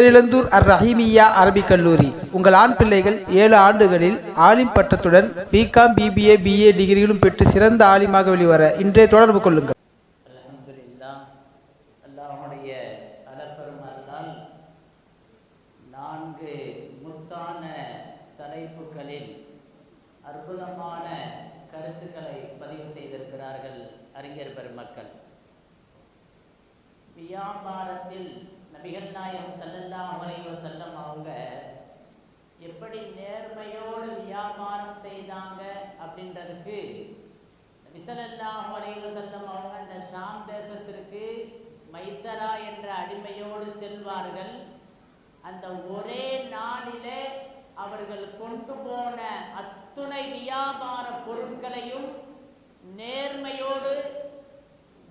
பேரிழந்தூர் அர் ரஹீமியா அரபிக் கல்லூரி. உங்கள் ஆண் பிள்ளைகள் ஏழு ஆண்டுகளில் ஆலிம் பட்டத்துடன் பிகாம் பிபிஏ பிஏ டிகிரிகளும் பெற்று சிறந்த ஆலிமாக வெளிவர இன்றைய தொடர்பு கொள்ளுங்கள். அல்ஹம்துலில்லா நான்கு முத்தான தலைப்புகளில் அற்புதமான கருத்துக்களை பதிவு செய்திருக்கிறார்கள் அறிஞர் பெருமக்கள். வியாபாரத்தில் நபிகள் நாயகம் ஸல்லல்லாஹு அலைஹி செல்லம் அவங்க எப்படி நேர்மையோடு வியாபாரம் செய்தாங்க அப்படின்றதுக்கு விசலல்லா அலைஹி செல்லம் அவங்க அந்த ஷாம் தேசத்திற்கு மைசரா என்ற அடிமையோடு செல்வார்கள். அந்த ஒரே நாளிலே அவர்கள் கொண்டு போன அத்துணை வியாபார பொருட்களையும் நேர்மையோடு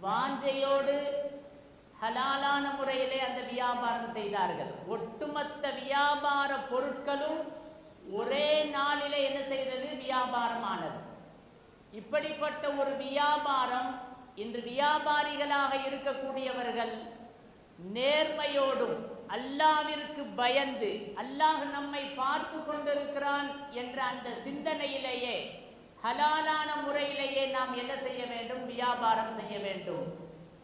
வாஞ்சையோடு ஹலாலான முறையிலே அந்த வியாபாரம் செய்தார்கள். ஒட்டுமொத்த வியாபார பொருட்களும் ஒரே நாளிலே என்ன செய்தது? வியாபாரமானது. இப்படிப்பட்ட ஒரு வியாபாரம் இன்று வியாபாரிகளாக இருக்கக்கூடியவர்கள் நேர்மையோடும் அல்லாவிற்கு பயந்து அல்லாஹ் நம்மை பார்த்து கொண்டிருக்கிறான் என்ற அந்த சிந்தனையிலேயே ஹலாலான முறையிலேயே நாம் என்ன செய்ய வேண்டும்? வியாபாரம் செய்ய வேண்டும்.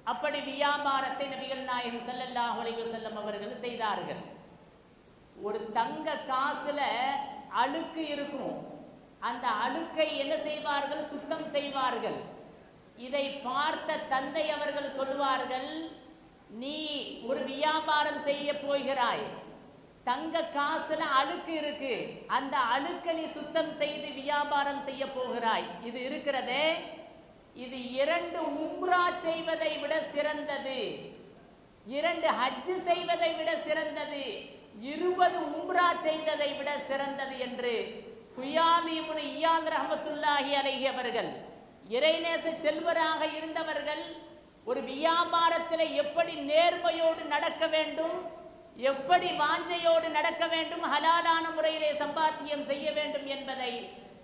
அப்படி வியாபாரத்தை நபிகள் நாயகம் செல்லல்லாஹ் அலைஹி வஸல்லம் அவர்கள் செய்தார்கள். ஒரு தங்க காசுல அழுக்கு இருக்கும். அந்த அழுக்கை என்ன செய்வார்கள்? சுத்தம் செய்வார்கள். இதை பார்த்த தந்தை அவர்கள் சொல்வார்கள் நீ ஒரு வியாபாரம் செய்ய போகிறாய். தங்க காசுல அழுக்கு இருக்கு. அந்த அழுக்கை நீ சுத்தம் செய்து வியாபாரம் செய்ய போகிறாய். இது இருக்கிறதே இது இரண்டு உம்ரா செய்வதை விட சிறந்தது. இரண்டு ஹஜ் செய்வதை விட சிறந்தது. இருபது உம்ரா செய்ததை விட சிறந்தது என்று ஃபுயாமிபுன் இயாத் ரஹமத்துல்லாஹி அலைஹி அவர்கள் இறைநேச செல்வராக இருந்தவர்கள் ஒரு வியாபாரத்தில் எப்படி நேர்மையோடு நடக்க வேண்டும் எப்படி வாஞ்சையோடு நடக்க வேண்டும் ஹலாலான முறையிலே சம்பாத்தியம் செய்ய வேண்டும் என்பதை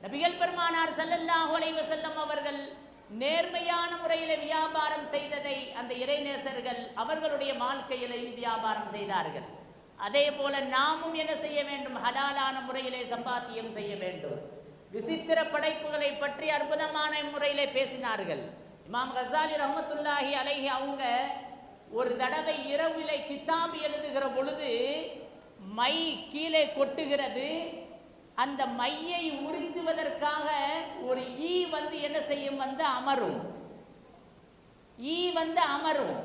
நபிகள் பெருமானார் ஸல்லல்லாஹு அலைவசல்லம் அவர்கள் நேர்மையான முறையில் வியாபாரம் செய்ததை அந்த இறைநேசர்கள் அவர்களுடைய வாழ்க்கையிலே வியாபாரம் செய்தார்கள். அதே போல நாமும் என்ன செய்ய வேண்டும்? ஹலாலான முறையிலே சம்பாத்தியம் செய்ய வேண்டும். விசித்திர படைப்புகளை பற்றி அற்புதமான முறையிலே பேசினார்கள். இமாம் கசாலி ரஹமத்துல்லாஹி அலைஹி அவங்க ஒரு தடவை இரவிலை கிதாப் எழுதுகிற பொழுது மை கீழே கொட்டுகிறது. அந்த மையை உறிஞ்சுவதற்காக ஒரு ஈ வந்து என்ன செய்யும்? வந்து அமரும். ஈ வந்து அமரும்.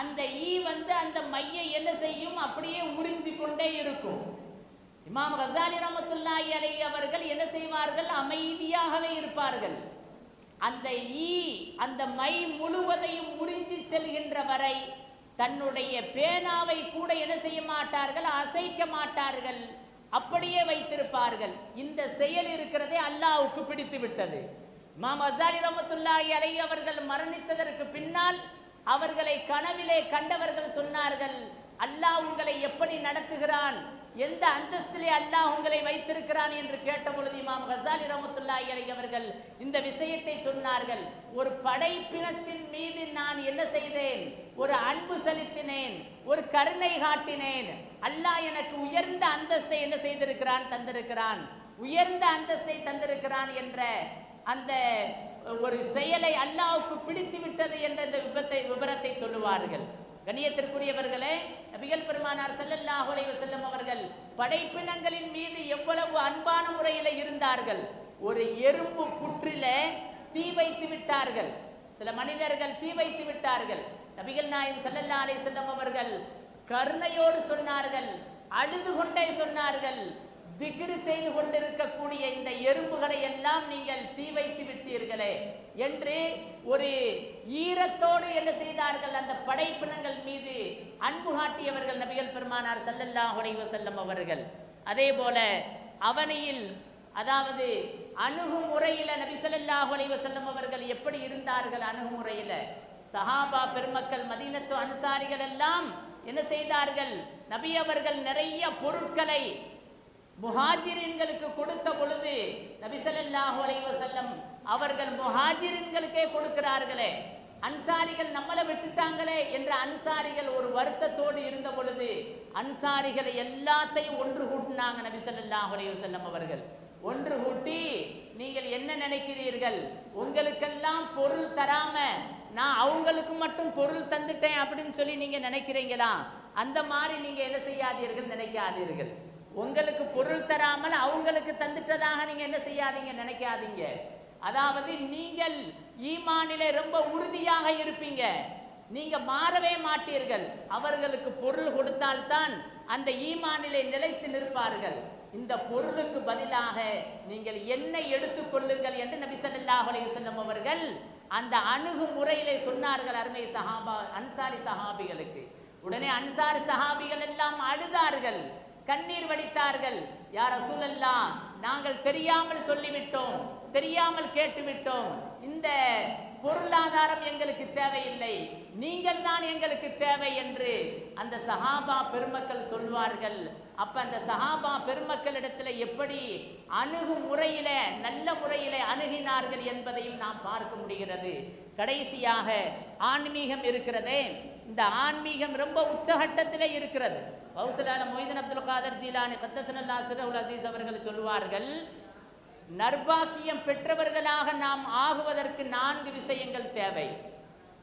அந்த ஈ வந்து அந்த மையை என்ன செய்யும்? அப்படியே உறிஞ்சி கொண்டே இருக்கும். இமாம் கசாலி ரஹமத்துல்லாஹி அலை அவர்கள் என்ன செய்வார்கள்? அமைதியாகவே இருப்பார்கள். அந்த ஈ அந்த மை முழுவதையும் உறிஞ்சி செல்கின்ற வரை தன்னுடைய பேனாவை கூட என்ன செய்ய மாட்டார்கள்? அசைக்க மாட்டார்கள். அப்படியே வைத்திருப்பார்கள். இந்த செயல் இருக்கிறதே அல்லாவுக்கு பிடித்து விட்டது. இமாம் அசாலி ரஹமத்துல்லாஹி அவர்கள் மரணித்ததற்கு பின்னால் அவர்களை கனவிலே கண்டவர்கள் சொன்னார்கள் அல்லாஹ் உங்களை எப்படி நடத்துகிறான்? எந்த அந்தஸ்திலே அல்லாஹ் உங்களை வைத்திருக்கிறான் என்று கேட்ட பொழுது இமாம் ஹசாலி ரமத்துல்லா அலைஹி அவர்கள் இந்த விஷயத்தை சொன்னார்கள். ஒரு படைப்பினத்தின் மீது நான் என்ன செய்தேன்? ஒரு அன்பு செலுத்தினேன் ஒரு கருணை காட்டினேன். அல்லாஹ் எனக்கு உயர்ந்த அந்தஸ்தை என்ன செய்திருக்கிறான்? தந்திருக்கிறான். உயர்ந்த அந்தஸ்தை தந்திருக்கிறான் என்ற அந்த ஒரு செயலை அல்லாவுக்கு பிடித்து விட்டது என்ற இந்த விபத்தை விபரத்தை சொல்லுவார்கள். கண்ணியத்திற்குரியவர்களே நபிகள் பெருமானார் செல்லல்லா அலைஹி வஸல்லம் அவர்கள் படைப்பினங்களின் மீது எவ்வளவு அன்பான முறையில் இருந்தார்கள். ஒரு எறும்பு புற்றில தீ வைத்து விட்டார்கள். சில மனிதர்கள் தீ வைத்து விட்டார்கள். நபிகள் நாயம் செல்லல்லா அலை செல்லும் அவர்கள் கருணையோடு சொன்னார்கள் அழுது கொண்டே சொன்னார்கள். திகிரி செய்து கொண்டிருக்கக்கூடிய இந்த எறும்புகளை எல்லாம் நீங்கள் தீ வைத்து விட்டீர்களே என்று ஒரு ஈரத்தோடு என்ன செய்தார்கள்? அந்த படைப்பினங்கள் மீது அன்பு காட்டியவர்கள் நபிகள் பெருமானார் ஸல்லல்லாஹு அலைஹி வஸல்லம் அவர்கள். அதே போல அவனியில் அதாவது அணுகுமுறையில நபி ஸல்லல்லாஹு அலைஹி அவர்கள் எப்படி இருந்தார்கள் அணுகுமுறையில? சஹாபா பெருமக்கள் மதீனத்து அன்சாரிகள் எல்லாம் என்ன செய்தார்கள்? நபி அவர்கள் நிறைய பொருட்களை முஹாஜிரின்களுக்கு கொடுத்த பொழுது நபிசல்லாஹு அலைவசல்லம் அவர்கள் முஹாஜிரின்களுக்கே கொடுக்கிறார்களே. அன்சாரிகள் நம்மளை விட்டுட்டாங்களே என்ற அன்சாரிகள் ஒரு வருத்தத்தோடு இருந்த பொழுது அன்சாரிகளை எல்லாத்தையும் ஒன்று கூட்டினாங்க நபி அலைவசல்லம் அவர்கள். ஒன்று கூட்டி நீங்கள் என்ன நினைக்கிறீர்கள்? உங்களுக்கெல்லாம் பொருள் தராம நான் அவங்களுக்கு மட்டும் பொருள் தந்துட்டேன் அப்படின்னு சொல்லி நீங்க நினைக்கிறீங்களா? அந்த மாதிரி நீங்க என்ன செய்யாதீர்கள் நினைக்காதீர்கள். உங்களுக்கு பொருள் தராமல் அவங்களுக்கு தந்துட்டதாக நீங்க என்ன செய்யாதீங்க நினைக்காதீங்க. அதாவது நீங்கள் ஈமானிலே ரொம்ப உறுதியாக இருப்பீங்க. நீங்க மாறவே மாட்டீர்கள். அவர்களுக்கு பொருள் கொடுத்தால்தான் அந்த ஈமானிலே நிலைத்து நிற்பார்கள். இந்த பொருளுக்கு பதிலாக நீங்கள் என்னை எடுத்துக்கொள்ளுங்கள் என்று நபி ஸல்லல்லாஹு அலைஹி அவர்கள் அந்த அணுகுமுறையிலே சொன்னார்கள் அருமை சஹாபா அன்சாரி சஹாபிகளுக்கு. உடனே அன்சாரி சஹாபிகள் எல்லாம் அழுதார்கள். கண்ணீர் வடித்தார்கள். யார் ரசூலல்லா நாங்கள் தெரியாமல் சொல்லிவிட்டோம். தெரியாமல் கேட்டுவிட்டோம். இந்த பொருளாதாரம் எங்களுக்கு தேவையில்லை. நீங்கள் தான் எங்களுக்கு தேவை என்று அந்த சஹாபா பெருமக்கள் சொல்வார்கள். அப்ப அந்த சஹாபா பெருமக்களிடத்துல எப்படி அணுகும் முறையில நல்ல முறையில அணுகினார்கள் என்பதையும் நாம் பார்க்க முடிகிறது. கடைசியாக ஆன்மீகம் இருக்கிறதே. இந்த ஆன்மீகம் ரொம்ப உச்சகட்டத்திலே இருக்கிறது. பௌசலான மொய்தன் அப்துல் காதர் ஜீலானி கத்தசனல்லா சிரவுல் அசீஸ் அவர்கள் சொல்வார்கள் நர்பாக்கியம் பெற்றவர்களாக நாம் ஆகுவதற்கு நான்கு விஷயங்கள் தேவை.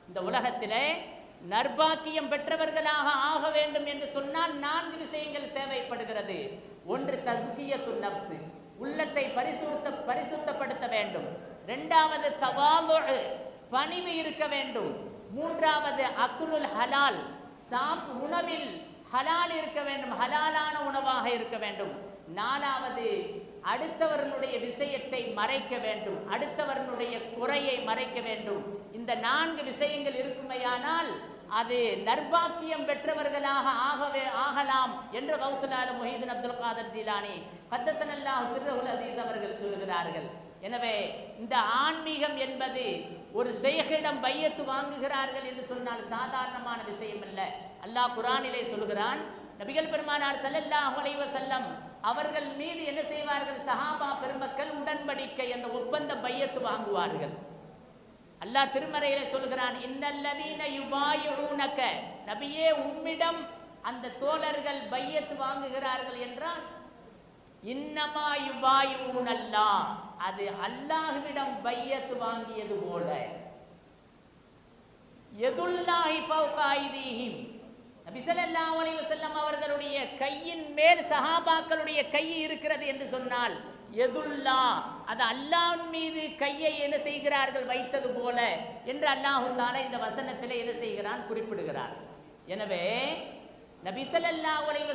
இந்த உலகத்திலே நர்பாக்கியம் பெற்றவர்களாக ஆக வேண்டும் என்று சொன்னால் நான்கு விஷயங்கள் தேவைப்படுகிறது. ஒன்று தஸ்கியத்து நப்சு உள்ளத்தை பரிசுத்த பரிசுத்தப்படுத்த வேண்டும். இரண்டாவது தவாலு பணிவு இருக்க வேண்டும். மூன்றாவது அக்குலுல் ஹலால் சாப் உணவில் ஹலால் இருக்க வேண்டும். ஹலாலான உணவாக இருக்க வேண்டும். நாலாவது அடுத்தவர்களுடைய விஷயத்தை மறைக்க வேண்டும். அடுத்தவர்களுடைய குறையை மறைக்க வேண்டும். இந்த நான்கு விஷயங்கள் இருக்குமையானால் அது நர்பாக்கியம் பெற்றவர்களாக ஆகவே ஆகலாம் என்று கௌசலால முஹீதன் அப்துல் காதர் ஜிலானி கத்தசன் அல்லாஹ் சிர்ரஹுல் அசீஸ் அவர்கள் சொல்கிறார்கள். எனவே இந்த ஆன்மீகம் என்பது ஒரு செய்கிடம் பையத்து வாங்குகிறார்கள் என்று சொன்னால் சாதாரணமான விஷயம் அல்ல அல்லாஹ் குரானிலே சொல்கிறான் நபிகள் பெருமானார் செல்லல்லாஹ் அலைஹி அவர்கள் மீது என்ன செய்வார்கள்? சஹாபா பெருமக்கள் உடன்படிக்கை அந்த ஒப்பந்த பையத்து வாங்குவார்கள். அல்லாஹ் திருமறையில சொல்கிறான் இன்னல்லதீன யுபாயுனக நபியே உம்மிடம் அந்த தோழர்கள் பையத்து வாங்குகிறார்கள் என்றால் இன்னமா யுபாயுனல்லா அல்லாஹ் அது அல்லாஹ்விடம் பையத்து வாங்கியது போல. எதுல்லாஹி ஃபௌகாயிதீஹிம் ஐதீஹிம் நபி ஸல்லல்லாஹு அவர்களுடைய கையின் மேல் சஹாபாக்களுடைய கை இருக்கிறது என்று சொன்னால் எதுல்லா அது அல்லாஹ் மீது கையை என்ன செய்கிறார்கள் வைத்தது போல என்று அல்லாஹு தாலா இந்த வசனத்தில் என்ன செய்கிறான்? குறிப்பிடுகிறார் எனவே நபி ஸல்லல்லாஹு அலைஹி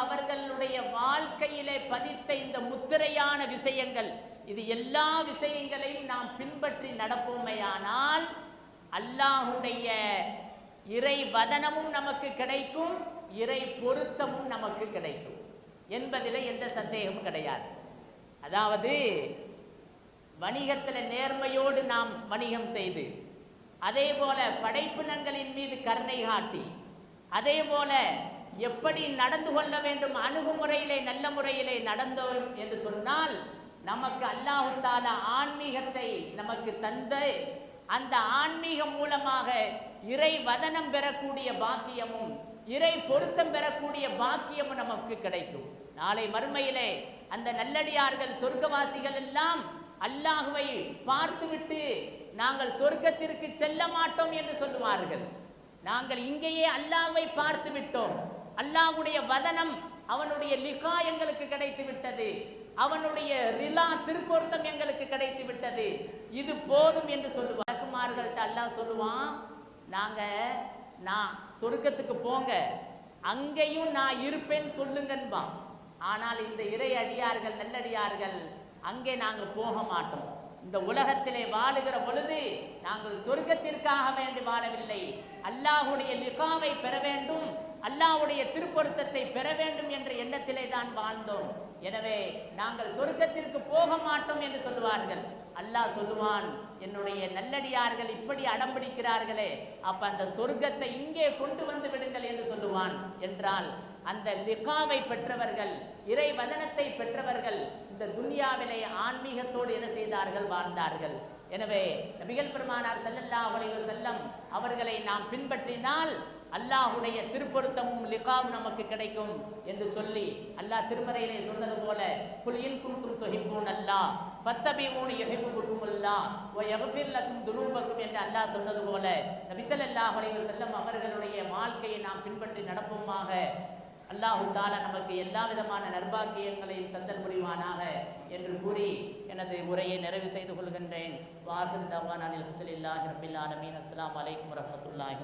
அவர்களுடைய வாழ்க்கையிலே பதித்த இந்த முத்திரையான விஷயங்கள் இது எல்லா விஷயங்களையும் நாம் பின்பற்றி நடப்போமையானால் அல்லாஹுடைய இறை வதனமும் நமக்கு கிடைக்கும் இறை பொருத்தமும் நமக்கு கிடைக்கும். என்பதில் எந்த சந்தேகமும் கிடையாது. அதாவது வணிகத்தில் நேர்மையோடு நாம் வணிகம் செய்து அதே போல படைப்பினங்களின் மீது கருணை காட்டி அதே போல எப்படி நடந்து கொள்ள வேண்டும் அணுகுமுறையிலே நல்ல முறையிலே நடந்தோம் என்று சொன்னால் நமக்கு அல்லாஹு தாலா ஆன்மீகத்தை நமக்கு தந்து அந்த ஆன்மீகம் மூலமாக இறை வதனம் பெறக்கூடிய பாக்கியமும் இறை பொருத்தம் பெறக்கூடிய பாக்கியமும் நமக்கு கிடைக்கும். நாளை மறுமையிலே அந்த நல்லடியார்கள் சொர்க்கவாசிகள் எல்லாம் அல்லாஹுவை பார்த்துவிட்டு நாங்கள் சொர்க்கத்திற்கு செல்ல மாட்டோம் என்று சொல்லுவார்கள். நாங்கள் இங்கேயே அல்லாஹ்வை பார்த்து விட்டோம் அல்லாஹ்வுடைய வதனம் அவனுடைய லிகா எங்களுக்கு கிடைத்து விட்டது அவனுடைய ரிலா திருப்பொருத்தம் எங்களுக்கு கிடைத்து விட்டது இது போதும் என்று சொல்லுவார் அல்லாஹ் சொல்லுவான் நாங்கள் நான் சொர்க்கத்துக்கு போங்க. அங்கேயும் நான் இருப்பேன்னு சொல்லுங்கன்பான் ஆனால் இந்த இறை அடியார்கள் நல்லடியார்கள் அங்கே நாங்கள் போக மாட்டோம். இந்த உலகத்திலே வாழுகிற பொழுது நாங்கள் சொர்க்கத்திற்காக வேண்டி வாழவில்லை. அல்லாஹுடைய லிகாவை பெற வேண்டும். அல்லாஹ்வுடைய திருப்பொருத்தத்தை பெற வேண்டும் என்ற எண்ணத்திலே தான் வாழ்ந்தோம். எனவே நாங்கள் சொர்க்கத்திற்கு போக மாட்டோம் என்று சொல்லுவார்கள். அல்லாஹ் சொல்லுவான் என்னுடைய நல்லடியார்கள் இப்படி அடம்பிடிக்கிறார்களே அப்ப அந்த சொர்க்கத்தை இங்கே கொண்டு வந்து விடுங்கள் என்று சொல்லுவான். என்றால் அந்த லிகாவை பெற்றவர்கள் இறை வதனத்தை பெற்றவர்கள் இந்த துன்யாவிலே ஆன்மீகத்தோடு என்ன செய்தார்கள்? வாழ்ந்தார்கள். எனவே நபிகள் பெருமானார் செல்லல்லா உலக செல்லம் அவர்களை நாம் பின்பற்றினால் அல்லாஹ்வுடைய திருப்பொருத்தமும் லிகாவும் நமக்கு கிடைக்கும் என்று சொல்லி அல்லாஹ் திருமறையிலே சொன்னது போல குல் இன் தொகிப்போன் அல்லாஹ் ஃபத்தபிஊனி யுஹிப்புக்கும் அல்லாஹ் வ யக்ஃபிர் லக்கும் துனூபக்கும் என்று அல்லாஹ் சொன்னது போல நபி ஸல்லல்லாஹு அலைஹி வஸல்லம் அவர்களுடைய வாழ்க்கையை நாம் பின்பற்றி நடப்போமாக. அல்லாஹு தாலா நமக்கு எல்லா விதமான நர்பாக்கியங்களையும் தந்தல் புரிவானாக என்று கூறி எனது உரையை நிறைவு செய்து கொள்கின்றேன். வாசன் தவான் அனில் அல்ஹம்துலில்லாஹி ரப்பில் ஆலமீன். அஸ்ஸலாமு அலைக்கும் வரஹ்மத்துல்லாஹி